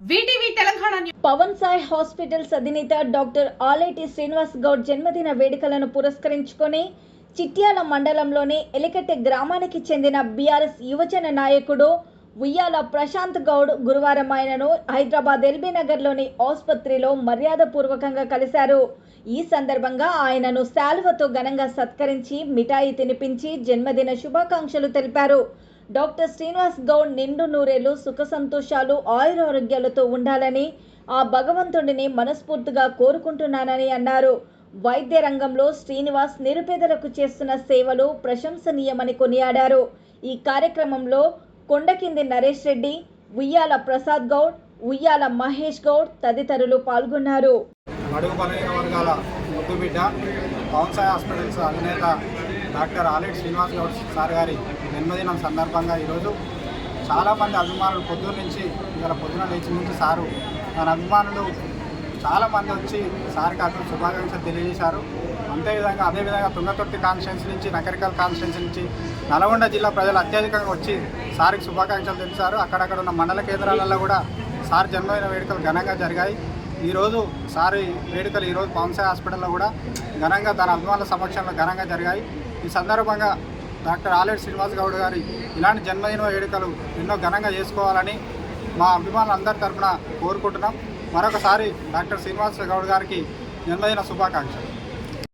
Pawan Sai hospitals అధినేత doctor Aleti Srinivas Goud జన్మదిన వేడుకలను పురస్కరించుకొని చిట్యాల మండలంలోని ఎలికట్టె గ్రామానికి చెందిన బీఆర్ఎస్ యువజన నాయకుడు ఉయ్యాల ప్రశాంత్ గౌడ్ గురువారం ఆయనను హైదరాబాద్ ఎల్బీ నగర్లోని ఆసుపత్రిలో మర్యాదపూర్వకంగా కలిశారు. ఈ సందర్భంగా ఆయనను శాల్వతో ఘనంగా సత్కరించి మిఠాయి తినిపించి జన్మదిన శుభాకాంక్షలు తెలిపారు. డాక్టర్ శ్రీనివాస్ గౌడ్ నిండు నూరేలు సుఖ సంతోషాలు ఆయురారోగ్యాలతో ఉండాలని ఆ భగవంతుడిని మనస్ఫూర్తిగా కోరుకుంటున్నానని అన్నారు. వైద్య రంగంలో శ్రీనివాస్ నిరుపేదలకు చేస్తున్న సేవలు ప్రశంసనీయమని కొనియాడారు. ఈ కార్యక్రమంలో కొండకింది నరేష్ రెడ్డి ఉయ్యాల ప్రసాద్ గౌడ్ ఉయ్యాల మహేష్ గౌడ్ తదితరులు పాల్గొన్నారు. పవన్ సాయి హాస్పిటల్స్ అధినేత డాక్టర్ ఆలెట్ శ్రీనివాస్ గౌడ్ సార్ గారి జన్మదినం సందర్భంగా ఈరోజు చాలామంది అభిమానులు పొద్దున్న నుంచి ఇవాళ పొద్దున లేచి నుంచి సారు మన అభిమానులు చాలామంది వచ్చి సార్కి అక్కడ శుభాకాంక్షలు తెలియజేశారు. అంతేవిధంగా అదేవిధంగా తుంగతొట్టి కాన్స్టిట్యున్సీ నుంచి నకరికల్ కాన్స్టిట్యున్సీ నుంచి నల్గొండ జిల్లా ప్రజలు అత్యధికంగా వచ్చి సార్కి శుభాకాంక్షలు తెలిపారు. అక్కడక్కడ ఉన్న మండల కేంద్రాలలో కూడా సార్ జన్మదిన వేడుకలు ఘనంగా జరిగాయి. ఈరోజు సారి వేడుకలు ఈరోజు పవన్సాయి హాస్పిటల్లో కూడా ఘనంగా తన అభిమానుల సమక్షంలో ఘనంగా జరిగాయి. ఈ సందర్భంగా డాక్టర్ ఆలేటి శ్రీనివాస్ గౌడ్ గారి ఇలాంటి జన్మదిన వేడుకలు ఎన్నో ఘనంగా చేసుకోవాలని మా అభిమానులందరి తరఫున కోరుకుంటున్నాం. మరొకసారి డాక్టర్ శ్రీనివాస్ గౌడ్ గారికి జన్మదిన శుభాకాంక్షలు.